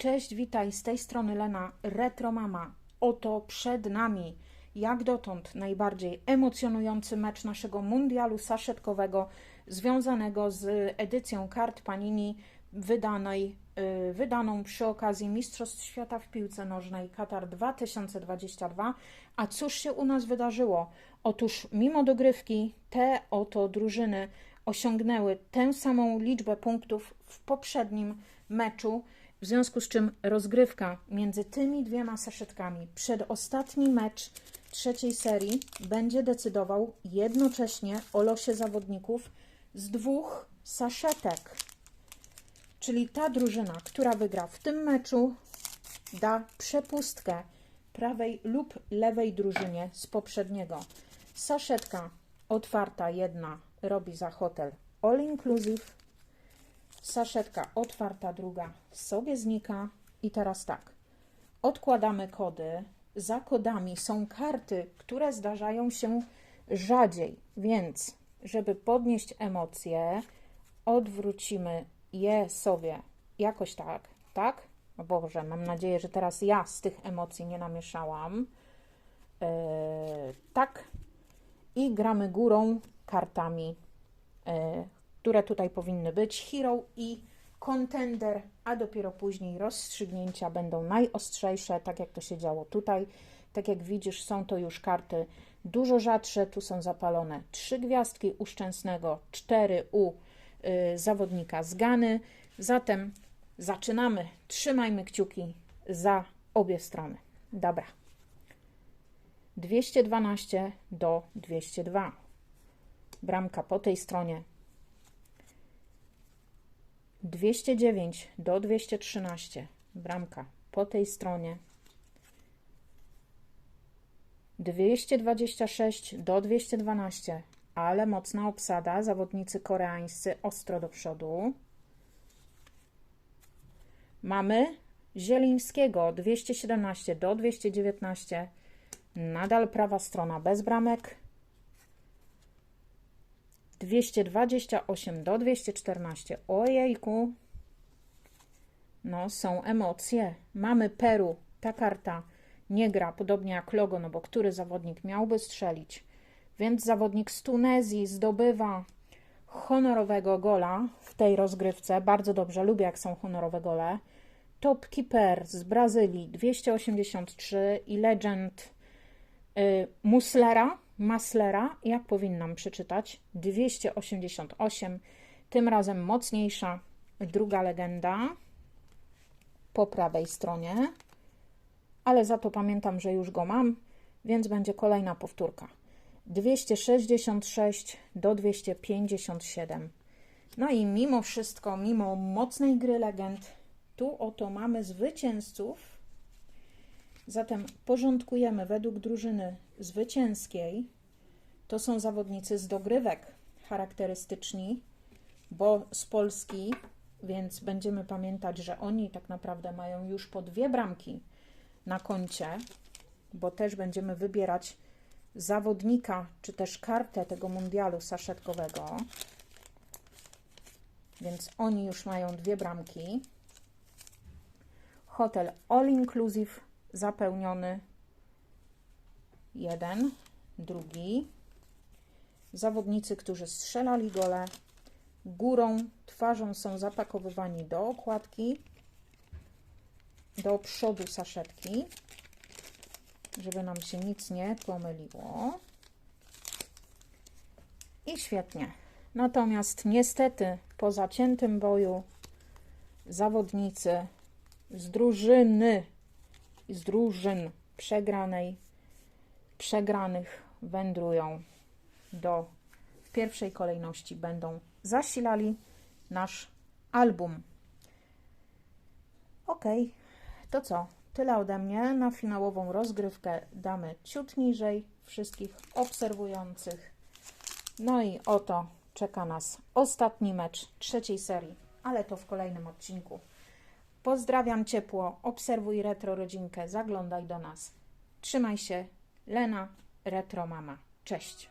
Cześć, witaj, z tej strony Lena, Retro Mama. Oto przed nami, jak dotąd, najbardziej emocjonujący mecz naszego mundialu saszetkowego związanego z edycją kart Panini wydanej, yy, wydaną przy okazji Mistrzostw Świata w piłce nożnej Katar 2022. A cóż się u nas wydarzyło? Otóż mimo dogrywki te oto drużyny osiągnęły tę samą liczbę punktów w poprzednim meczu, w związku z czym rozgrywka między tymi dwiema saszetkami, przedostatni mecz trzeciej serii, będzie decydował jednocześnie o losie zawodników z dwóch saszetek. Czyli ta drużyna, która wygra w tym meczu, da przepustkę prawej lub lewej drużynie z poprzedniego. Saszetka otwarta jedna robi za hotel all inclusive. Saszetka otwarta druga sobie znika. I teraz tak. Odkładamy kody. Za kodami są karty, które zdarzają się rzadziej, więc żeby podnieść emocje, odwrócimy je sobie jakoś tak, tak? O Boże, mam nadzieję, że teraz ja z tych emocji nie namieszałam. Yy, tak. I gramy górą kartami, yy, które tutaj powinny być. Hero i Contender, a dopiero później rozstrzygnięcia będą najostrzejsze, tak jak to się działo tutaj. Tak jak widzisz, są to już karty dużo rzadsze. Tu są zapalone trzy gwiazdki u Szczęsnego, cztery u y, zawodnika z Gany. Zatem zaczynamy. Trzymajmy kciuki za obie strony. Dobra. 212 do 202. Bramka po tej stronie. 209 do 213. Bramka po tej stronie. 226 do 212, ale mocna obsada. Zawodnicy koreańscy ostro do przodu. Mamy Zielińskiego 217 do 219. Nadal prawa strona bez bramek. 228 do 214. Ojejku. No, są emocje. Mamy Peru. Ta karta nie gra, podobnie jak logo, no bo który zawodnik miałby strzelić? Więc zawodnik z Tunezji zdobywa honorowego gola w tej rozgrywce. Bardzo dobrze, lubię jak są honorowe gole. Top Keeper z Brazylii 283 i Legend y, Muslera, Maslera, jak powinnam przeczytać, 288. Tym razem mocniejsza druga legenda po prawej stronie ale za to pamiętam, że już go mam, więc będzie kolejna powtórka. 266 do 257. No i mimo wszystko, mimo mocnej gry legend, tu oto mamy zwycięzców. Zatem porządkujemy według drużyny zwycięskiej. To są zawodnicy z dogrywek charakterystyczni, bo z Polski, więc będziemy pamiętać, że oni tak naprawdę mają już po dwie bramki na koncie, bo też będziemy wybierać zawodnika, czy też kartę tego mundialu saszetkowego. Więc oni już mają dwie bramki. Hotel all inclusive zapełniony. Jeden, drugi. Zawodnicy, którzy strzelali gole, górą, twarzą są zapakowywani do okładki do przodu saszetki, żeby nam się nic nie pomyliło. I świetnie. Natomiast niestety po zaciętym boju zawodnicy z drużyny, z drużyn przegranej, przegranych wędrują do w pierwszej kolejności będą zasilali nasz album. Ok, to co? Tyle ode mnie. Na finałową rozgrywkę damy ciut niżej wszystkich obserwujących. No i oto czeka nas ostatni mecz trzeciej serii, ale to w kolejnym odcinku. Pozdrawiam ciepło, obserwuj Retro Rodzinkę, zaglądaj do nas. Trzymaj się, Lena, Retro Mama. Cześć!